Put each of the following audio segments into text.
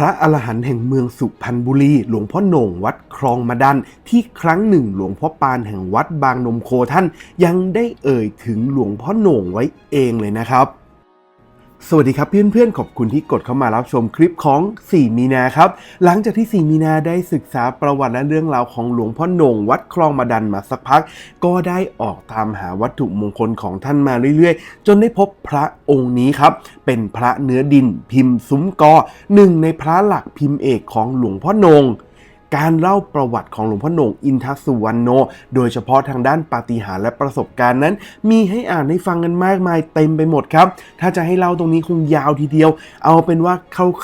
ระอรหันต์แห่งเมืองสุพรรณบุรี หลวงพ่อโหน่งวัดคลองมาดัน ที่ครั้งหนึ่งหลวงพ่อปานแห่งวัดบางนมโคท่าน ยังได้เอ่ยถึงหลวงพ่อโหน่งไว้เองเลยนะครับ สวัสดีครับเพื่อนๆ ขอบคุณที่กดเข้ามารับชมคลิปของ 4 มีนาครับ หลังจากที่ 4 มีนาได้ศึกษาประวัติและเรื่องราวของหลวงพ่อโหน่งวัดคลองมาดันมาสักพัก ก็ได้ออกตามหาวัตถุมงคลของท่านมาเรื่อยๆ จนได้พบพระองค์นี้ครับ เป็นพระเนื้อดินพิมพ์ซุ้มกอหนึ่งในพระหลักพิมพ์เอกของหลวงพ่อโหน่ง การเล่าประวัติของหลวงพ่อโหน่งอินทสุวรรณโน โดยเฉพาะทางด้านปาฏิหาริย์และประสบการณ์นั้น มีให้อ่านให้ฟังกันมากมายเต็มไปหมดครับ ถ้าจะให้เล่าตรงนี้คงยาวทีเดียว เอาเป็นว่า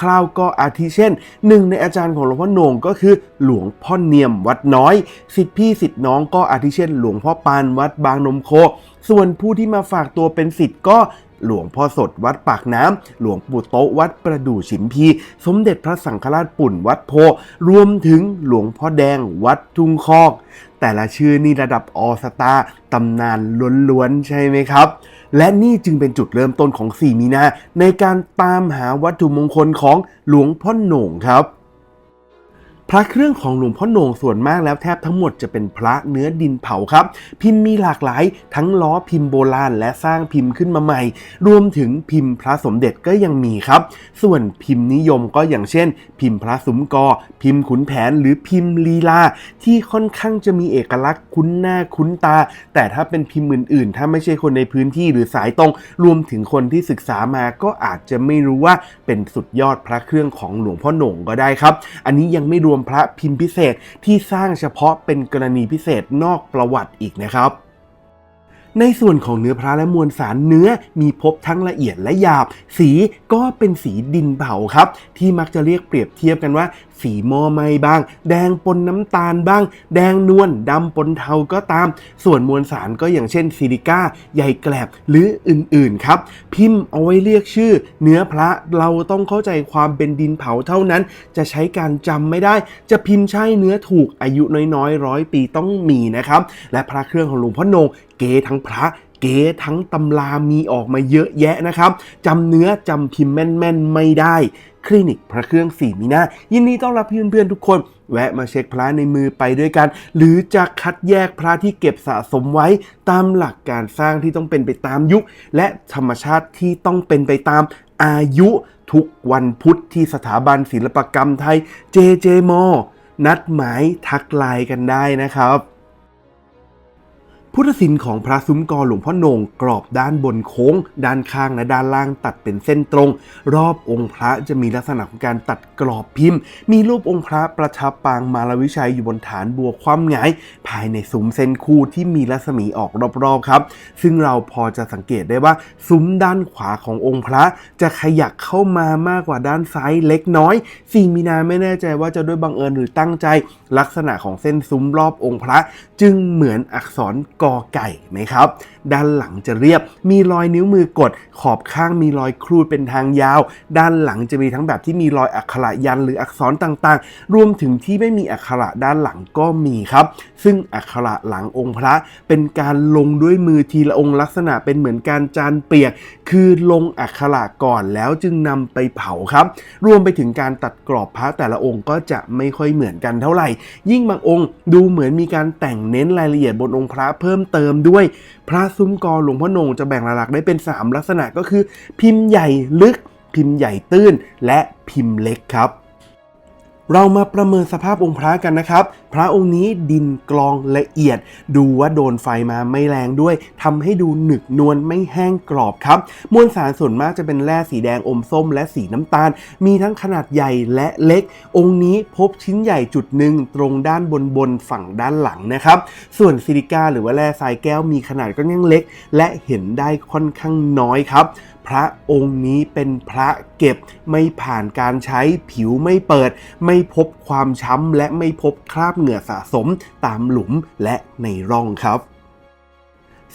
คร่าวๆก็อาทิเช่นหนึ่งในอาจารย์ของหลวงพ่อโหน่งก็คือหลวงพ่อเนียมวัดน้อยสิทธิพี่สิทธิน้องก็อาทิเช่น หลวงพ่อปานวัดบางนมโค ส่วนผู้ที่มาฝากตัวเป็นสิทธิ์ก็ หลวงพ่อสดวัดปากน้ำ หลวงปู่โต๊ะวัดประดู่ฉิมพี สมเด็จพระสังฆราชปุ่นวัดโพ รวมถึงหลวงพ่อแดงวัดทุ่งคอก แต่ละชื่อนี่ระดับออสตาตำนานล้วนๆ ใช่ไหมครับ และนี่จึงเป็นจุดเริ่มต้นของ 4 มีนา ในการตามหาวัตถุมงคลของหลวงพ่อหน่งครับ พระเครื่องของหลวงพ่อโหน่งส่วนมากแล้วแทบทั้งหมดจะเป็นพระเนื้อดินเผาครับ พิมพ์มีหลากหลาย ทั้งล้อพิมพ์โบราณและสร้างพิมพ์ขึ้นมาใหม่ รวมถึงพิมพ์พระสมเด็จก็ยังมีครับ ส่วนพิมพ์นิยมก็อย่างเช่น พิมพ์พระสุมกอ พิมพ์ขุนแผนหรือพิมพ์ลีลา ที่ค่อนข้างจะมีเอกลักษณ์คุ้นหน้าคุ้นตา แต่ถ้าเป็นพิมพ์อื่นๆ ถ้าไม่ใช่คนในพื้นที่หรือสายตรง รวมถึงคนที่ศึกษามาก็อาจจะไม่รู้ว่าเป็นสุดยอดพระเครื่องของหลวงพ่อโหน่งก็ได้ครับ อันนี้ยังไม่รวมพระพิมพ์พิเศษที่สร้างเฉพาะเป็นกรณีพิเศษนอกประวัติอีกนะครับในส่วนของเนื้อพระและมวลสารเนื้อมีพบทั้งละเอียดและหยาบ สีก็เป็นสีดินเผาครับ ที่มักจะเรียกเปรียบเทียบกันว่า สีมอไหมบ้าง แดงปนน้ำตาลบ้าง แดงนวลดำปนเทาก็ตาม ส่วนมวลสารก็อย่างเช่นซิลิก้าใยแกลบหรืออื่นๆครับ พิมพ์เอาไว้เรียกชื่อ เนื้อพระเราต้องเข้าใจความเป็นดินเผาเท่านั้น จะใช้การจำไม่ได้ จะพิมพ์ใช่เนื้อถูกอายุน้อยๆร้อยปีต้องมีนะครับ และพระเครื่องของหลวงพ่อโหนงเก๋ทั้งพระเก๋ทั้งตำรามีออกมาเยอะแยะนะครับจำเนื้อจำพิมพ์แม่นๆไม่ได้ คลินิกพระเครื่องสี่มีหน้ายินดีต้อนรับเพื่อนๆทุกคน แวะมาเช็คพระในมือไปด้วยกัน หรือจะคัดแยกพระที่เก็บสะสมไว้ตามหลักการสร้างที่ต้องเป็นไปตามยุค และธรรมชาติที่ต้องเป็นไปตามอายุทุกวันพุธที่สถาบันศิลปกรรมไทย JJ m นัดหมายทักไลน์กันได้นะครับ พุทธศิลป์ของพระซุ้มกอหลวงพ่อโหน่งกรอบด้านบนโค้ง ด้านข้างและด้านล่างตัดเป็นเส้นตรง รอบองค์พระจะมีลักษณะของการตัดกรอบพิมพ์ มีรูปองค์พระประทับปางมารวิชัยอยู่บนฐานบัวคว่ำหงาย ภายในซุ้มเส้นคู่ที่มีรัศมีออกรอบๆครับ ซึ่งเราพอจะสังเกตได้ว่าซุ้มด้านขวาขององค์พระ จะขยักเข้ามามากกว่าด้านซ้ายเล็กน้อยสี่มีนาไม่แน่ใจว่าจะด้วยบังเอิญหรือตั้งใจ ลักษณะของเส้นซุ้มรอบองค์พระ จึงเหมือนอักษรกอไก่ไหมครับ ด้านหลังจะเรียบ มีรอยนิ้วมือกด ขอบข้างมีรอยครูดเป็นทางยาว ด้านหลังจะมีทั้งแบบที่มีรอยอักขระยันหรืออักษรต่างๆ รวมถึงที่ไม่มีอักขระด้านหลังก็มีครับ ซึ่งอักขระหลังองค์พระเป็นการลงด้วยมือทีละองค์ลักษณะเป็นเหมือนการจานเปียก คือลงอักขระก่อนแล้วจึงนำไปเผาครับ รวมไปถึงการตัดกรอบพระแต่ละองค์ก็จะไม่ค่อยเหมือนกันเท่าไหร่ ยิ่งบางองค์ดูเหมือนมีการแต่งเน้นรายละเอียดบนองค์พระเพิ่มเติมด้วยพระซุ้มกอหลวงพ่อโหนงจะแบ่งหลักๆได้เป็น 3 ลักษณะก็คือ พิมพ์ใหญ่ลึก พิมพ์ใหญ่ตื้น และพิมพ์เล็กครับเรามาประเมินสภาพองค์พระกันนะครับ พระองค์นี้ดินกรองละเอียด ดูว่าโดนไฟมาไม่แรงด้วยทำให้ดูหนึกนวลไม่แห้งกรอบครับ มวลสารส่วนมากจะเป็นแร่สีแดงอมส้มและสีน้ำตาล มีทั้งขนาดใหญ่และเล็ก องค์นี้พบชิ้นใหญ่จุดหนึ่งตรงด้านบนบนฝั่งด้านหลังนะครับ ส่วนซิลิก้าหรือว่าแร่ทรายแก้วมีขนาดก็ยังเล็ก และเห็นได้ค่อนข้างน้อยครับ พระองค์นี้เป็นพระเก็บไม่ผ่านการใช้ผิวไม่เปิด ไม่พบความช้ำและไม่พบคราบเหงื่อสะสมตามหลุมและในร่องครับ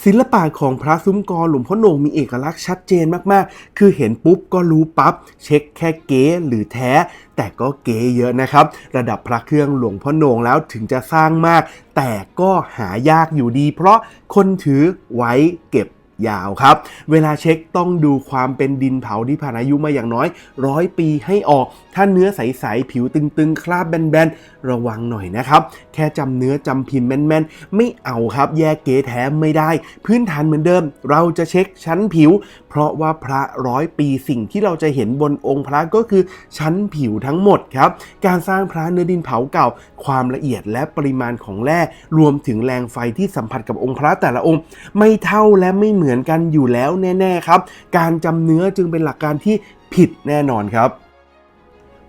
ศิลปะของพระซุ้มกอหลวงพ่อโหน่งมีเอกลักษณ์ชัดเจนมากๆ คือเห็นปุ๊บก็รู้ปั๊บเช็คแค่เก๋หรือแท้ แต่ก็เก๋เยอะนะครับ ระดับพระเครื่องหลวงพ่อโหน่งแล้วถึงจะสร้างมาก แต่ก็หายากอยู่ดี เพราะคนถือไว้เก็บ ยาวครับ เวลาเช็คต้องดูความเป็นดินเผาที่ผ่านอายุมาอย่างน้อยร้อยปีให้ออก ถ้าเนื้อใส ๆ ผิวตึง ๆ คราบแบน ๆ ระวังหน่อยนะครับ แค่จำเนื้อจำพิมพ์แม่น ๆ ไม่เอาครับ แยกเก๋แท้ไม่ได้ พื้นฐานเหมือนเดิม เราจะเช็คชั้นผิว เพราะว่าพระร้อยปีสิ่งที่เราจะเห็นบนองค์พระก็คือชั้นผิวทั้งหมดครับ การสร้างพระเนื้อดินเผาเก่า ความละเอียดและปริมาณของแร่รวมถึงแรงไฟที่สัมผัสกับองค์พระแต่ละองค์ ไม่เท่าและไม่เหมือนือนกันอยู่แล้วแน่ๆครับ การจำเนื้อจึงเป็นหลักการที่ผิดแน่นอนครับ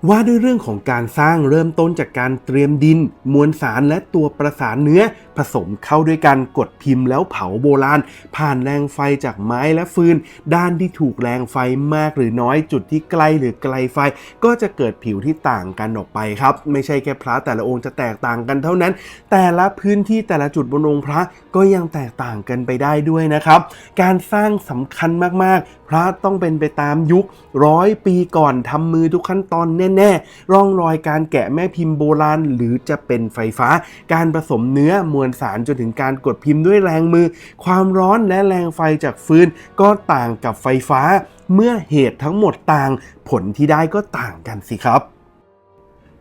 ว่าด้วยเรื่องของการสร้างเริ่มต้นจากการเตรียมดิน มวลสารและตัวประสานเนื้อ ผสมเข้าด้วยกันกดพิมพ์แล้วเผาโบราณ ผ่านแรงไฟจากไม้และฟืน ด้านที่ถูกแรงไฟมากหรือน้อยจุดที่ใกล้หรือไกลไฟ ก็จะเกิดผิวที่ต่างกันออกไปครับ ไม่ใช่แค่พระแต่ละองค์จะแตกต่างกันเท่านั้น แต่ละพื้นที่แต่ละจุดบนองค์พระก็ยังแตกต่างกันไปได้ด้วยนะครับ การสร้างสำคัญมากๆ พระต้องเป็นไปตามยุคร้อยปีก่อนทำมือทุกขั้นตอนแน่ๆ ร่องรอยการแกะแม่พิมพ์โบราณ หรือจะเป็นไฟฟ้า การผสมเนื้อมวลสารจนถึงการกดพิมพ์ด้วยแรงมือ ความร้อนและแรงไฟจากฟืนก็ต่างกับไฟฟ้า เมื่อเหตุทั้งหมดต่าง ผลที่ได้ก็ต่างกันสิครับ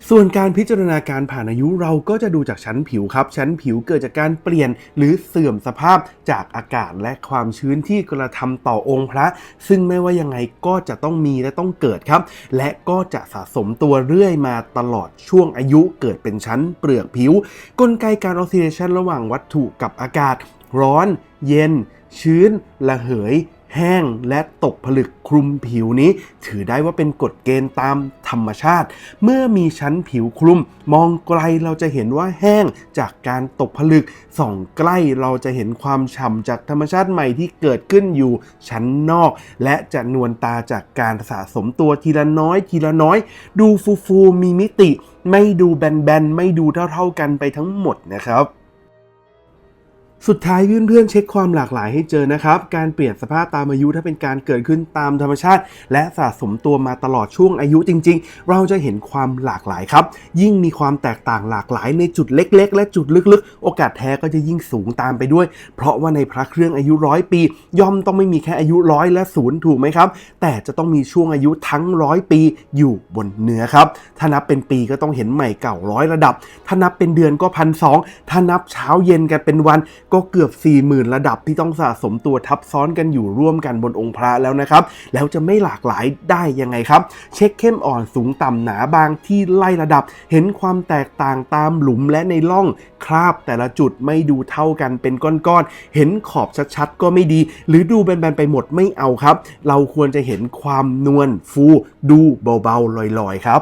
ส่วนการพิจารณาการผ่านอายุเราก็จะดูจากชั้นผิวครับ ชั้นผิวเกิดจากการเปลี่ยนหรือเสื่อมสภาพจากอากาศและความชื้นที่กระทำต่อองค์พระ ซึ่งไม่ว่ายังไงก็จะต้องมีและต้องเกิดครับ และก็จะสะสมตัวเรื่อยมาตลอดช่วงอายุเกิดเป็นชั้นเปลือกผิว กลไกการออกซิเดชันระหว่างวัตถุกับอากาศ ร้อน เย็น ชื้นระเหย แห้งและตกผลึกคลุมผิวนี้ ถือได้ว่าเป็นกฎเกณฑ์ตามธรรมชาติ เมื่อมีชั้นผิวคลุม มองไกลเราจะเห็นว่าแห้งจากการตกผลึกส่องใกล้เราจะเห็นความฉ่ำจากธรรมชาติใหม่ที่เกิดขึ้นอยู่ชั้นนอก และจะนวลตาจากการสะสมตัวทีละน้อยทีละน้อย ดูฟูฟูมีมิติ ไม่ดูแบนๆไม่ดูเท่าๆกันไปทั้งหมดนะครับ สุดท้ายเพื่อนๆเช็คความหลากหลายให้เจอนะครับ การเปลี่ยนสภาพตามอายุถ้าเป็นการเกิดขึ้นตามธรรมชาติ และสะสมตัวมาตลอดช่วงอายุจริง ๆ เราจะเห็นความหลากหลายครับ ยิ่งมีความแตกต่างหลากหลายในจุดเล็ก ๆ และจุดลึกๆ โอกาสแท้ก็จะยิ่งสูงตามไปด้วย เพราะว่าในพระเครื่องอายุร้อยปี ย่อมต้องไม่มีแค่อายุร้อยและศูนย์ถูกไหมครับ แต่จะต้องมีช่วงอายุทั้งร้อยปีอยู่บนเนื้อครับถ้านับเป็นปีก็ต้องเห็นใหม่เก่าร้อยระดับถ้านับเป็นเดือนก็พันสองถ้านับเช้าเย็นกันเป็นวันก็เกือบ 4 0,000 ระดับที่ต้องสะสมตัวทับซ้อนกันอยู่ร่วมกันบนองค์พระแล้วนะครับ แล้วจะไม่หลากหลายได้ยังไงครับ เช็คเข้มอ่อนสูงต่ำหนาบางที่ไล่ระดับ เห็นความแตกต่างตามหลุมและในร่องคราบแต่ละจุดไม่ดูเท่ากันเป็นก้อนๆ เห็นขอบชัดๆ ก็ไม่ดี หรือดูแบนๆไปหมดไม่เอาครับ เราควรจะเห็นความนวลฟู ดูเบาๆลอยๆครับ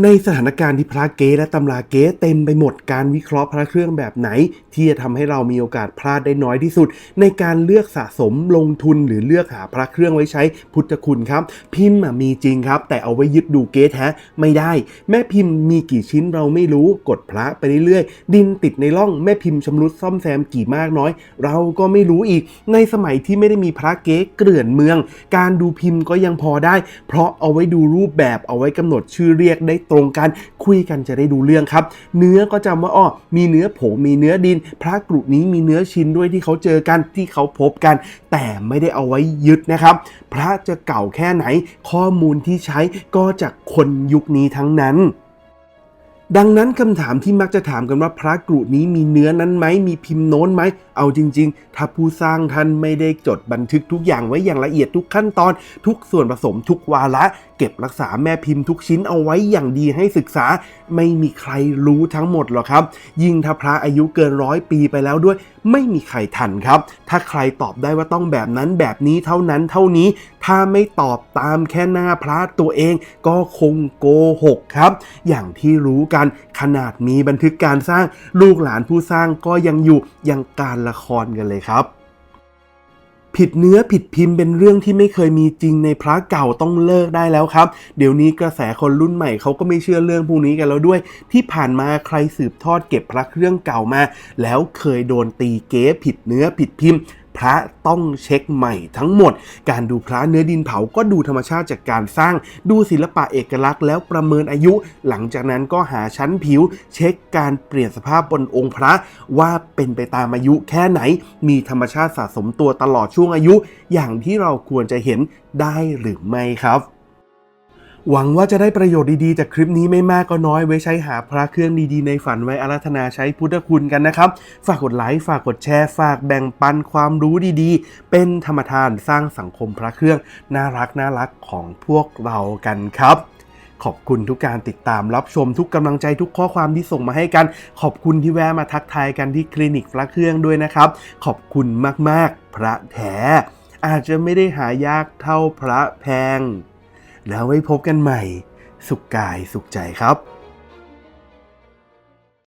ในสถานการณ์ที่พระเก๊และตำราเก๊เต็มไปหมดการวิเคราะห์พระเครื่องแบบไหน ที่จะทำให้เรามีโอกาสพลาดได้น้อยที่สุด ในการเลือกสะสมลงทุนหรือเลือกหาพระเครื่องไว้ใช้พุทธคุณครับ พิมพ์มีจริงครับ แต่เอาไว้ยึดดูเก๊แท้ไม่ได้ แม่พิมพ์มีกี่ชิ้นเราไม่รู้กดพระไปเรื่อยๆ ดินติดในร่องแม่พิมพ์ชำรุดซ่อมแซมกี่มากน้อย เราก็ไม่รู้อีก ในสมัยที่ไม่ได้มีพระเก๊เกลื่อนเมือง การดูพิมพ์ก็ยังพอได้ เพราะเอาไว้ดูรูปแบบเอาไว้กำหนดชื่อเรียกได้ตรงกัน คุยกันจะได้ดูเรื่องครับ เนื้อก็จำว่าอ้อมีเนื้อผงมีเนื้อดิน พระกรุนี้มีเนื้อชิ้นด้วยที่เขาเจอกันที่เขาพบกัน แต่ไม่ได้เอาไว้ยึดนะครับ พระจะเก่าแค่ไหน ข้อมูลที่ใช้ก็จากคนยุคนี้ทั้งนั้นดังนั้นคำถามที่มักจะถามกันว่าพระกรุนี้มีเนื้อนั้นไหมมีพิมพ์โน้นไหม เอาจริง ๆ ถ้าผู้สร้างท่านไม่ได้จดบันทึกทุกอย่างไว้อย่างละเอียดทุกขั้นตอน ทุกส่วนผสมทุกวาระ เก็บรักษาแม่พิมพ์ทุกชิ้นเอาไว้อย่างดีให้ศึกษา ไม่มีใครรู้ทั้งหมดหรอกครับ ยิ่งถ้าพระอายุเกินร้อยปีไปแล้วด้วย ไม่มีใครทันครับ ถ้าใครตอบได้ว่าต้องแบบนั้นแบบนี้เท่านั้นเท่านี้ ถ้าไม่ตอบตามแค่หน้าพระตัวเองก็คงโกหกครับ อย่างที่รู้กันขนาดมีบันทึกการสร้างลูกหลานผู้สร้างก็ยังอยู่ยังการละครกันเลยครับ ผิดเนื้อผิดพิมพ์เป็นเรื่องที่ไม่เคยมีจริงในพระเก่าต้องเลิกได้แล้วครับ เดี๋ยวนี้กระแสคนรุ่นใหม่เขาก็ไม่เชื่อเรื่องพวกนี้กันแล้วด้วย ที่ผ่านมาใครสืบทอดเก็บพระเครื่องเก่ามา แล้วเคยโดนตีเก๊ผิดเนื้อผิดพิมพ์ พระต้องเช็คใหม่ทั้งหมด การดูพระเนื้อดินเผาก็ดูธรรมชาติจากการสร้าง ดูศิลปะเอกลักษณ์แล้วประเมินอายุ หลังจากนั้นก็หาชั้นผิว เช็คการเปลี่ยนสภาพบนองค์พระว่าเป็นไปตามอายุแค่ไหน มีธรรมชาติสะสมตัวตลอดช่วงอายุ อย่างที่เราควรจะเห็นได้หรือไม่ครับ หวังว่าจะได้ประโยชน์ดีๆ จากคลิปนี้ไม่มากก็น้อยไว้ใช้หาพระเครื่องดีๆในฝันไว้อารัธนาใช้พุทธคุณกันนะครับ ฝากกดไลค์ฝากกดแชร์ ฝากแบ่งปันความรู้ดีๆ เป็นธรรมทานสร้างสังคมพระเครื่องน่ารักน่ารักของพวกเรากันครับขอบคุณทุกการติดตามรับชมทุกกำลังใจทุกข้อความที่ส่งมาให้กัน ขอบคุณที่แวะมาทักทายกันที่คลินิกพระเครื่องด้วยนะครับ ขอบคุณมากๆ พระแท้อาจจะไม่ได้หายากเท่าพระแพง แล้วไว้พบกันใหม่ สุขกายสุขใจครับ